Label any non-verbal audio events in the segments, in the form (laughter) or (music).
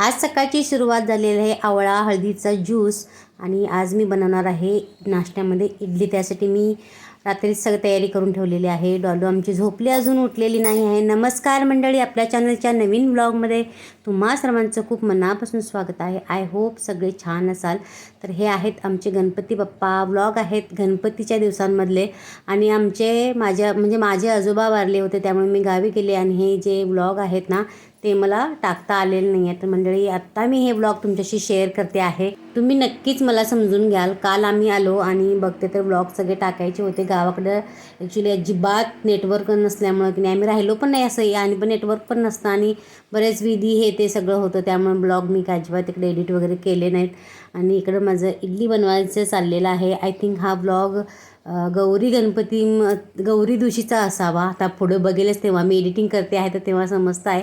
आज सकाळची सुरुवात झालेली आहे आवळा हळदीचा ज्यूस आणि आज मी बनवणार आहे नाश्त्यामध्ये इडली. त्यासाठी मी रात्रीच सगळं तयारी करून ठेवलेली आहे. डॉलू आमची झोपली अजून उठलेली नाही आहे. नमस्कार मंडळी आपल्या चॅनलच्या नवीन ब्लॉगमध्ये तुम्हा सर्वांचं खूप मनापासून स्वागत आहे. आय होप सगळे छान असाल. तर हे आहेत आमचे गणपती बाप्पा ब्लॉग आहेत गणपतीच्या दिवसांमधले. आणि आमचे माझ्या म्हणजे माझे आजोबा वारले होते त्यामुळे मी गावी गेले आणि हे जे ब्लॉग आहेत ना ते मला टाकता आलेलं नाही आहे तर मंडळी आत्ता मी हे ब्लॉग तुमच्याशी शेअर करते आहे. तुम्ही नक्कीच मला समजून घ्याल. काल आम्ही आलो आणि बघते तर ब्लॉग सगळे टाकायचे होते. गावाकडं ॲक्च्युली अजिबात नेटवर्क नसल्यामुळं की नाही आम्ही राहिलो पण नाही असं. आणि पण नेटवर्क पण नसतं आणि बरेच विधी हे ते सगळं होतं. त्यामुळे ब्लॉग मी काय अजिबात तिकडे एडिट वगैरे केले नाहीत. आणि इकडं माझं इडली बनवायचं चाललेलं आहे. आय थिंक हा ब्लॉग गौरी गणपती गौरी दिवशीचा असावा. आता पुढं बघेलच तेव्हा. मी एडिटिंग करते आहे तर तेव्हा समजतं आहे.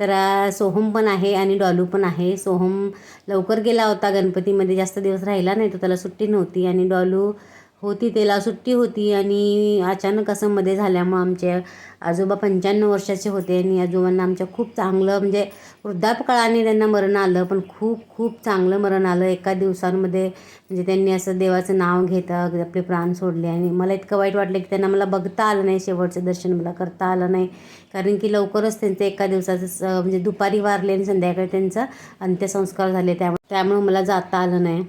तर सोहम पण आहे आणि डॉलू पण आहे. सोहम लवकर गेला होता गणपतीमध्ये. जास्त दिवस राहिला नाही तो त्याला सुट्टी नव्हती. आणि डॉलू होती त्याला सुट्टी होती आणि अचानक असं मध्ये झाल्यामुळं आमचे आजोबा पंच्याण्णव वर्षाचे होते आणि आजोबांना आमच्या खूप चांगलं म्हणजे वृद्धापकाळाने त्यांना मरण आलं पण खूप खूप चांगलं मरण आलं. एका दिवसांमध्ये म्हणजे त्यांनी असं देवाचं नाव घेत आपले प्राण सोडले आणि मला इतकं वाईट वाटलं की त्यांना मला बघता आलं नाही शेवटचं दर्शन मला करता आलं नाही. कारण की लवकरच त्यांचं एका दिवसाचं म्हणजे दुपारी वारले आणि संध्याकाळी त्यांचा अंत्यसंस्कार झाले त्यामुळे त्यामुळे मला जाता आलं नाही.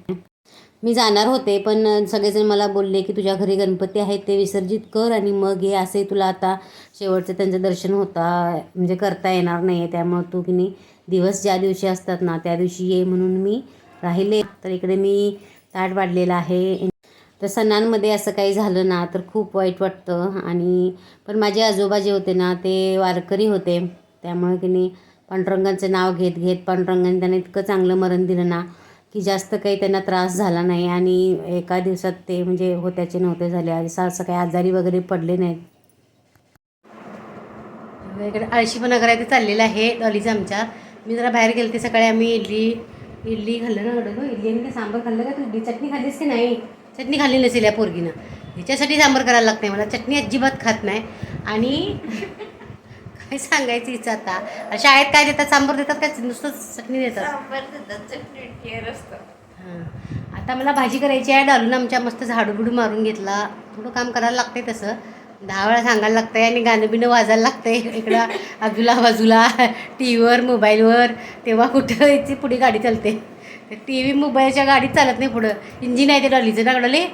मी जाणार होते पण सगळेजण मला बोलले की तुझ्या घरी गणपती आहेत ते विसर्जित कर आणि मग ये. असे तुला आता शेवटचं त्यांचं दर्शन होता म्हणजे करता येणार नाही आहे त्यामुळं तू की नाही दिवस ज्या दिवशी असतात ना त्या दिवशी ये म्हणून मी राहिले. तर इकडे मी ताट वाढलेलं आहे. तर सणांमध्ये असं काही झालं ना तर खूप वाईट वाटतं. आणि पण माझे आजोबा जे होते ना ते वारकरी होते. त्यामुळे की नाही पांडुरंगांचं नाव घेत घेत पांडुरंगाने त्यांना इतकं चांगलं मरण दिलं ना की जास्त काही त्यांना त्रास झाला नाही आणि एका दिवसात ते म्हणजे होत्याचे नव्हते झाले. असं असं काही आजारी वगैरे पडले नाहीत. इकडे आळशीपणा करायचं चाललेलं आहे डॉलीचं आमच्या मी जरा बाहेर गेले ते सकाळी आम्ही इडली इडली खाल्लं ना गं. इडली आणि ते सांबार खाल्लं का तू इडली चटणी खाल्लीस की नाही? चटणी खाल्ली नसेल या पोरगीनं. ह्याच्यासाठी सांबार करायला लागते मला. चटणी अजिबात खात नाही. आणि काय सांगायचं हिचं आता? शाळेत काय देतात? सांबार देतात काय? नुसतं चटणी देतात. हां. आता मला भाजी करायची आहे. डालून आमच्या मस्त झाडूबिडू मारून घेतला. थोडं काम करायला लागतंय तसं. दहा वेळा सांगायला लागतंय आणि गाणं बिणं वाजायला लागतंय. इकडं बाजूला बाजूला टी व्हीवर मोबाईलवर. तेव्हा कुठं याची पुढे गाडी चालते. टी व्ही मोबाईलच्या गाडीत चालत नाही पुढं. इंजिन आहे ते डॉलीचं. ना डॉली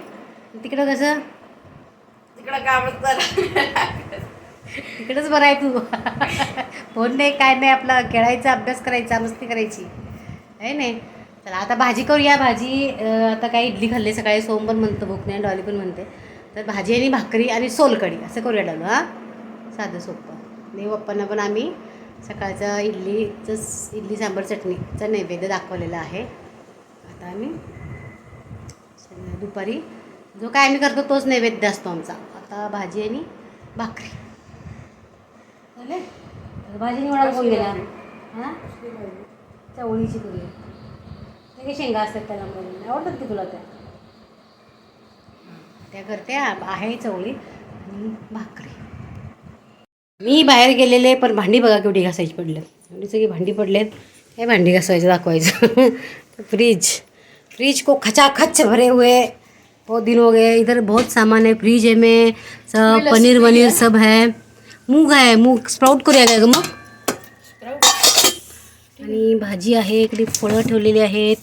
तिकडं कसं? तिकडं कामच झालं इकडंच बरं आहे तू. फोन नाही काय नाही आपला खेळायचा अभ्यास करायचा मस्ती करायची. आहे नाही? चला आता भाजी करूया. भाजी आता काय इडली खाल्ली सकाळी सोम पण म्हणतो भूक नाही डॉली पण म्हणते. तर भाजी आणि भाकरी आणि सोलकढी असं करूया डॉलू हां? साधं सोपं. देव पप्पांना पण आम्ही. सकाळचं इडलीचं इडली सांबार चटणीचा नैवेद्य दाखवलेला आहे. आता आम्ही दुपारी जो काय आम्ही करतो तोच नैवेद्य असतो आमचा. आता भाजी आणि भाकरी. झाले? भाजी निवडा गेला? हां? चवळीची करूया ते काही शेंगा असतात त्याला म्हणून. आवडतात की तुला त्या? त्या करते आहे चवळी. आणि भाकरी. मी बाहेर गेलेले पण भांडी बघा केवढी घासायची पडले एवढी सगळी भांडी पडलेत. हे भांडी घासायचं दाखवायचं. (laughs) फ्रिज. फ्रिज को खचाखच भरे हुए. बहुत दिन हो गए. इधर बहुत सामान है. फ्रिज है में. सब पनीर वनीर सब है. मूग आहे मूग. स्प्राउट करूया काय ग मग? आणि भाजी आहे इकडे फळं ठेवलेली आहेत.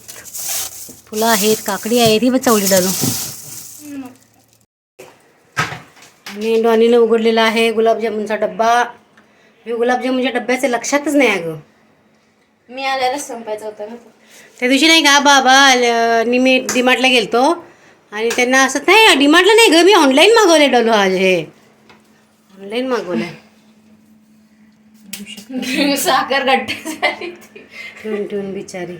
फुलं आहेत काकडी आहेत ही बघ चवली डालू आणि डॉनीनं उघडलेला आहे गुलाबजामुनचा डब्बा. हे गुलाबजामुनच्या डब्याचे लक्षातच नाही अगं मी आल्याला संपायचं होतं ना. त्या दिवशी नाही का बाबा मी डीमार्टला गेलतो. आणि त्यांना असं नाही डीमार्टला नाही ग मी ऑनलाईन मागवले डॉलो आज हे. ऑनलाईन मागवलं (laughs) साखर गट्ट. ठेवून ठेवून बिचारी.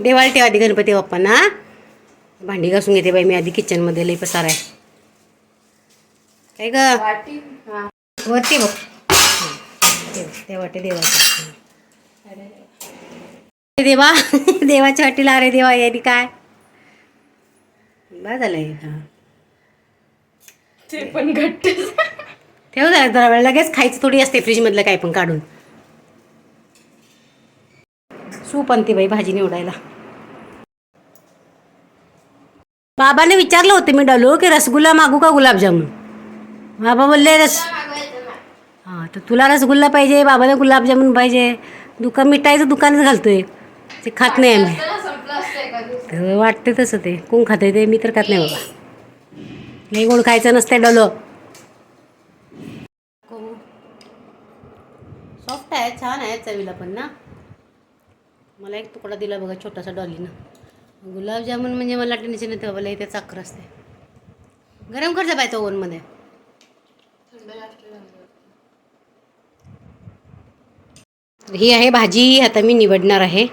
देवाला ठेवा आधी गणपती बाप्पांना? भांडी घासून घेते बाई मी आधी किचनमध्ये लई पसार आहे काय ग वाटी हा. वरती बघ देव देवाटे देवाचं देवा देवाच्या वाटीला अरे देवा यांनी काय बा झालंय हा. ते पण घट्ट. ठेव जरा जरा वेळ लगेच. खायचं थोडी असते फ्रीजमधलं काय पण काढून. सूप आणते बाई भाजी निवडायला. बाबाने विचारलं होतं मी डलो की रसगुल्ला मागू का गुलाबजामुन? बाबा बोलले रस हां तर तुला रसगुल्ला पाहिजे बाबाला गुलाबजामुन पाहिजे. दुकान मिठाईचं दुकानच घालतोय. ते खात नाही आम्ही संपलं असतं एका दिवसात तर वाटते तसं ते. कोण खाते ते मी तर खात नाही बाबा. नाही गोड खायचं नसते डलो. सॉफ्ट आहे छान आहे चवीला पण ना. मला एक तुकडा दिला बघा छोटासा डॉलीनं. गुलाबजामुन म्हणजे मला टेन्शन येते बाबा लई ते चाकर असते. गरम कर पाहिजे ओव्हनमध्ये. ही आहे भाजी आता मी निवडणार आहे.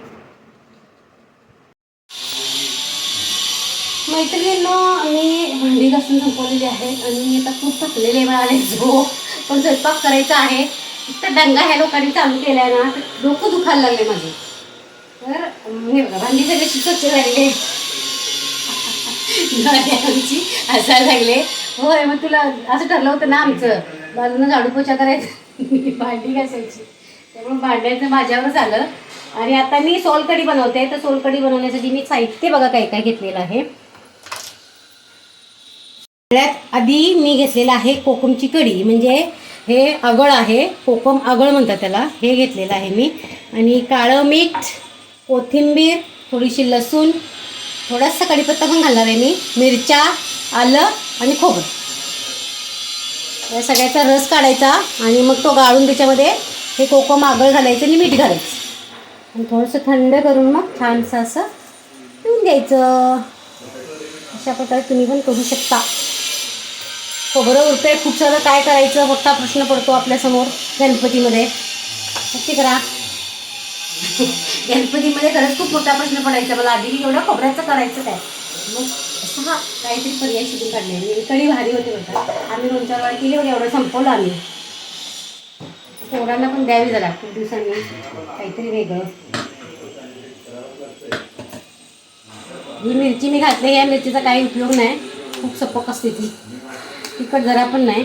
मी भांडी घासून संपवलेली आहे आणि मी आता खूप थकलेले मिळाले झोप. पण स्वयंपाक करायचा आहे. तर दंगा ह्या लोकांनी चालू केलाय ना तर डोकं दुखायला लागले माझे. तर हे बघा भांडी सगळे स्वच्छ झालेले आमची हसायला लागले. होय मग तुला असं ठरलं होतं ना आमचं. बाजूनं झाडू पोछा करायचं. भांडी घासायची. त्यामुळे भांड्याचं माझ्यावर आलं. आणि आता मी सोलकढी बनवते. तर सोलकढी बनवण्यासाठी मी साहित्य बघा काय काय घेतलेलं आहे. सगळ्यात आधी मी घेतलेलं आहे कोकमची कढी. म्हणजे हे आगळ आहे कोकम आगळ म्हणतात त्याला. हे घेतलेलं आहे मी. आणि काळं मीठ कोथिंबीर थोडीशी लसूण थोडासा कढीपत्ता पण घालणार आहे मी. मिरच्या आलं आणि खोबरं. या सगळ्याचा रस काढायचा आणि मग तो गाळून त्याच्यामध्ये हे कोकम आगळ घालायचं आणि मीठ घालायचं. आणि थोडंसं थंड करून मग छानसं असं पिऊन द्यायचं अशा प्रकारे तुम्ही पण करू शकता. खोबरं उरतंय. खूप सारं काय करायचं मोठा प्रश्न पडतो आपल्यासमोर गणपतीमध्ये. नक्की करा. गणपतीमध्ये खरंच खूप मोठा प्रश्न पडायचा. मला आधी की एवढं खोबऱ्याचं करायचं काय? मग असं हा काहीतरी पर्याय शिकून काढले. आणि कडी भारी होते म्हणतात. आम्ही दोन चार वेळा केली बघा एवढं संपवलं आम्ही. पोरांना पण द्यावी जरा. खूप दिवसांनी काहीतरी वेगळं. ही मिरची मी घातली या मिरचीचा काही उपयोग नाही. खूप सपक असते ती. तिखट जरा पण नाही.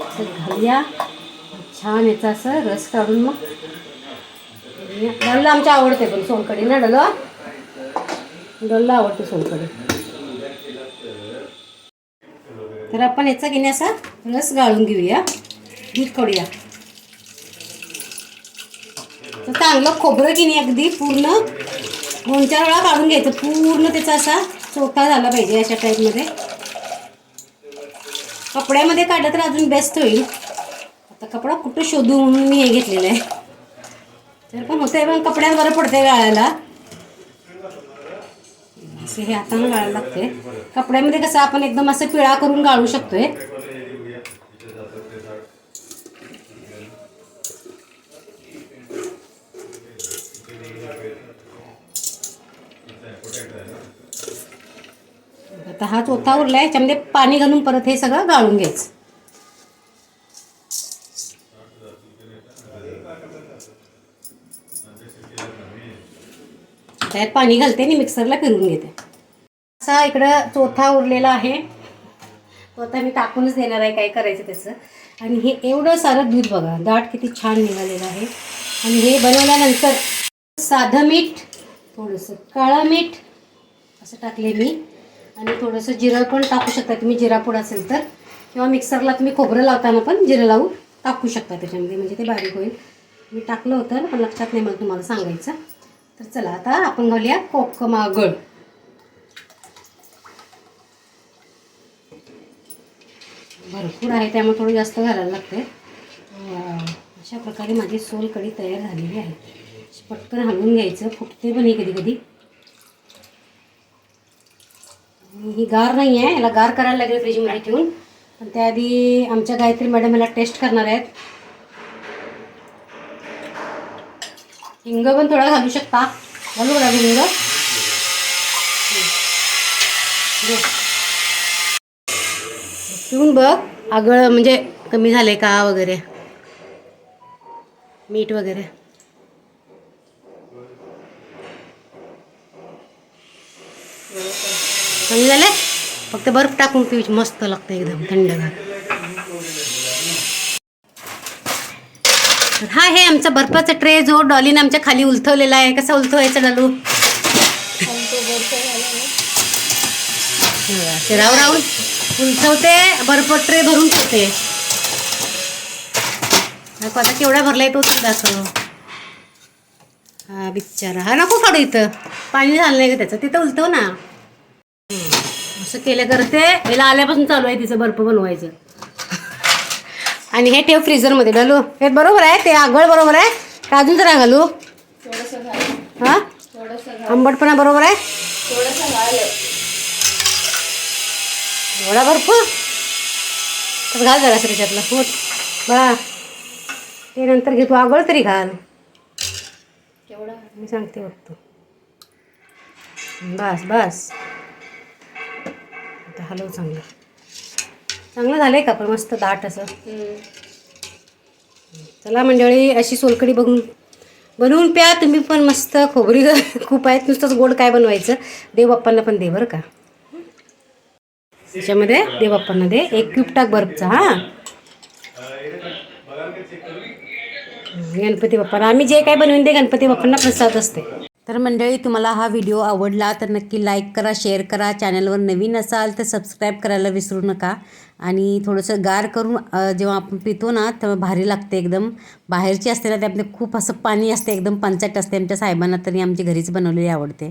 असं घालूया. छान याचा असं रस काढून मग. डल्ला आमच्या आवडते पण सोनकडे ना डल? डल्ला आवडते सोनकडे. तर आपण याचा घेणे असा रस गाळून घेऊया. दूध काढूया. तर चांगलं खोबरं की नाही अगदी पूर्ण? दोन चार वेळा काढून घ्यायचं. पूर्ण त्याचा असा चोथा झाला पाहिजे अशा टाईपमध्ये कपड्यामध्ये काढलं तर अजून बेस्ट होईल. आता कपडा कुठं शोधू म्हणून मी हे घेतलेलं आहे. तर पण होतंय पण कपड्यात बरं पडते गाळायला. असं हे हातानं गाळायला लागते कपड्यामध्ये कसं आपण एकदम असं पिळा करून गाळू शकतोय. आता हा चोथा उरला आहे याच्यामध्ये पाणी घालून परत हे सगळं गाळून घ्यायचं. त्यात पाणी घालते आणि मिक्सरला फिरवून घेते. असा इकडं चोथा उरलेला आहे. तो आता मी टाकूनच देणार आहे काय करायचं त्याचं. आणि हे एवढं सारं दूध बघा दाट किती छान निघालेलं आहे. आणि हे बनवल्यानंतर साधं मीठ थोडंसं काळं मीठ असं टाकले मी. आणि थोडंसं जिरं पण टाकू शकता तुम्ही जिरा पूड असेल तर. किंवा मिक्सरला तुम्ही खोबरं लावताना पण जिरं लावून टाकू शकता त्याच्यामध्ये म्हणजे ते बारीक होईल. मी टाकलं होतं पण लक्षात नाही मला तुम्हाला सांगायचं. तर चला आता आपण घालूया कोकमागळ. भरपूर आहे त्यामुळे थोडं जास्त घालायला लागते अशा प्रकारे माझी सोलकढी तयार झालेली आहे. पटकन हलवून घ्यायचं फुटते पण ही कधी कधी आणि ही गार नाही आहे याला गार करायला लागेल फ्रीजमध्ये ठेवून. पण त्याआधी आमच्या गायत्री मॅडम याला टेस्ट करणार आहेत. हिंग पण थोडा घालू शकता. घालू बघा हिंग. घे. पिऊन बघ आगळ म्हणजे कमी झाले का वगैरे. मीठ वगैरे. कमी झाले. फक्त बर्फ टाकून पिऊच मस्त लागतं एकदम थंडगार. हा हे आमचा बर्फाचा ट्रे जो डॉलीने आमच्या खाली उलथवलेला आहे. कसा उलथवायचा डालू? ते राव राहून उलथवते बर्फ ट्रे भरून ठेवते दाखव आता केवढा भरला तो तरी दाखव. हा बिचारा हा नको काढू इथं. पाणी झालं नाही का त्याचं. तिथं उलथव ना. असं केलं करते याला आल्यापासून चालू आहे तिचं बर्फ बनवायचं. आणि हे ठेव फ्रीजरमध्ये डलू. हे बरोबर आहे ते आगळ बरोबर आहे. का अजून जरा घालू? हा? आंबटपणा बरोबर आहे? एवढा बर्फ? तर घाल जरा त्याच्यातला. होत बा. ते नंतर घेतो. आगळ तरी घाल. मी सांगते बघतो बस बस. आता हलव चांगलं. चांगलं झालंय का पण मस्त दाट असं? चला मंडळी अशी सोलकडी बघून बनवून प्या. तुम्ही पण मस्त खोबरी (laughs) खूप आहेत. नुसतंच गोड काय बनवायचं? देवबाप्पांना पण दे बरं का. त्याच्यामध्ये देवबाप्पांना दे. एक क्यूब टाक बर्फचा हां. गणपती बाप्पाला. आम्ही जे काय बनवून ते गणपती बाप्पांना प्रसाद असते तर मंडळी तुम्हाला हा व्हिडिओ आवडला तर नक्की लाईक करा शेअर करा. चॅनलवर नवीन असाल तर सबस्क्राईब करायला विसरू नका. आणि थोडंसं गार करून जेव्हा आपण पितो ना तेव्हा भारी लागते एकदम. बाहेरची असते ना त्यामध्ये खूप असं पाणी असते एकदम पंचाट असते आमच्या साहेबांना तरी आमची घरीच बनवलेली आवडते.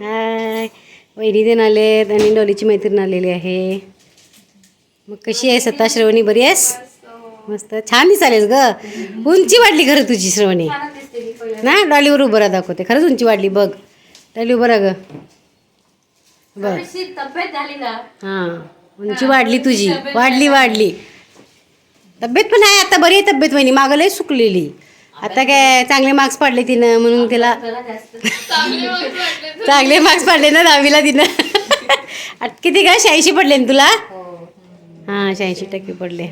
हाय वहिनी देण आलेत आणि डोलीची मैत्रीण आलेली आहे. मग कशी आहे सत्ता श्रवणी? बरी आहेस? मस्त. छान दिसालेस ग. उंची वाढली खरं तुझी श्रवणी छान दिसते ती पहिल्या ना? डॉलीवर उभं राहा दाखवते. खरंच उंची वाढली बघ. डॉली उभं राहा ग. बघ. तब्येत झाली ना? हां. उंची वाढली तुझी. वाढली वाढली. तब्येत पण आहे. आता बरी आहे तब्येत वहिनी. मागं लय सुकलेली. आता काय चांगले मार्क्स पाडले तिनं म्हणून तिला. चांगले मार्क्स पाडले ना दहावीला तिनं. किती काय शहाऐंशी पडले ना तुला? हां. शहाऐंशी टक्के पडले.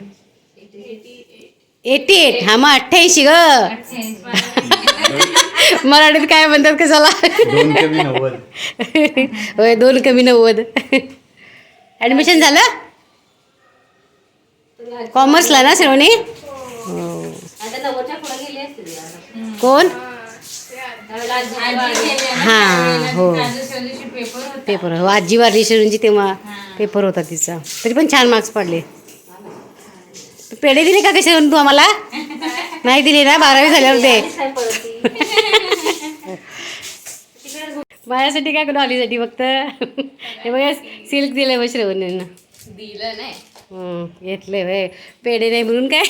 Eighty eight. हा मग अठ्ठ्याऐंशी ग. मराठीत काय म्हणतात कशाला? दोन कमी नव्वद. होय दोन कमी नव्वद. ॲडमिशन झालं? कॉमर्सला ना श्रवणी? हो ती. कोण. हां हो. पेपर हो आजी वारली शरूंची तेव्हा पेपर होता तिचा. तरी पण छान मार्क्स पडले. पेढे दिले का कसे तू आम्हाला? नाही दिले ना बारावी झाल्यावर पळती. (laughs) माझ्यासाठी काय डॉलीसाठी फक्त? हे बघा सिल्क दिलं बघ श्रवणीनं. दिलं नाही. हं, घेतले होय. पेढे नाही म्हणून काय?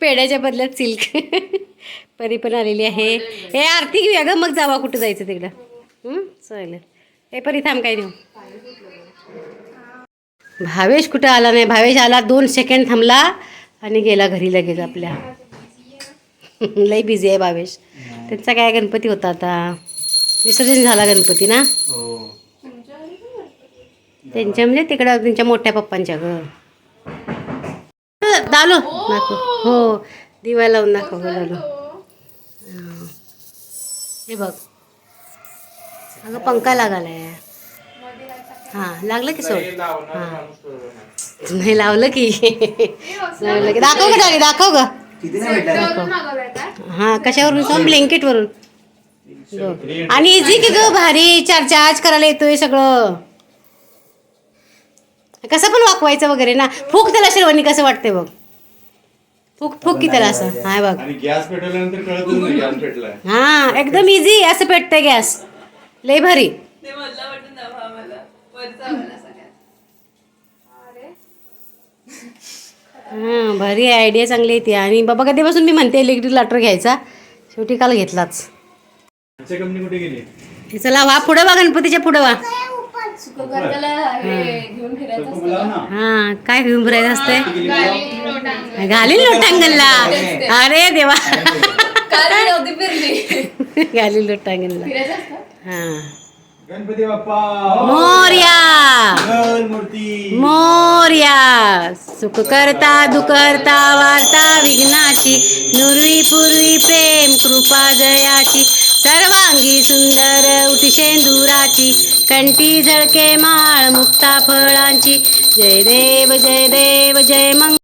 पेढ्याच्या बदल्यात सिल्क परी पण आलेली आहे. हे आरती घेऊया ग मग जावा कुठं जायचं तिकडं. चालेल. हे परी थांब काय देऊ? भावेश कुठं आला नाही? भावेश आला दोन सेकंड थांबला आणि गेला घरी लगेच आपल्या. (laughs) लई बिझी आहे भावेश. त्यांचा काय गणपती होता आता? विसर्जन झाला गणपती ना? हो. त्यांच्या म्हणजे तिकडं त्यांच्या मोठ्या पप्पांच्या ग. दालो. दाखव. हो. दिवा लावून दाखव ग दालो. हा. बघ. अगं पंखा लागालाय. हां लागलं की सोड. हां. नाही. लावलं की. (laughs) लावलं की. दाखव दाखव दाखव ग. किती नाही भेटला हां कशावरून? सांग ब्लँकेटवरून. बघ. आणि इझी की ग भारी चार चार्ज करायला येतोय सगळं. कसं पण वाकवायचं वगैरे ना. फूक त्याला शिरवणी कसं वाटते बघ. फूक फूक की त्याला असं. हाय बघ. आणि गॅस पेटवल्यानंतर कळतच नाही गॅस पेटलाय. हा एकदम इझी असं पेटतंय गॅस लय भारी. हा भारी आयडिया चांगली आहे ती. आणि बाबा कधीपासून मी म्हणते इलेक्ट्रिक लाटर घ्यायचा? शेवटी काल घेतलाच. आमच्या कंपनी कुठे गेली? चला वा पुढं वा गणपतीच्या पुढं वा. हे. हा काय घेऊन फिरायचं असतंय? घालील लोटांगणला. अरे देवा. घालील लोटांगणला. हा. गणपती बाप्पा! मोर्या! मूर्ती मोर्या! सुख करता दुखरता वार्ता विघ्नाची नुरवी पूर्वी प्रेम कृपा जयाची सर्वांगी सुंदर उठशेंदुराची कंठी झळके माळ मुक्ता फळांची जय देव जय देव जय मंग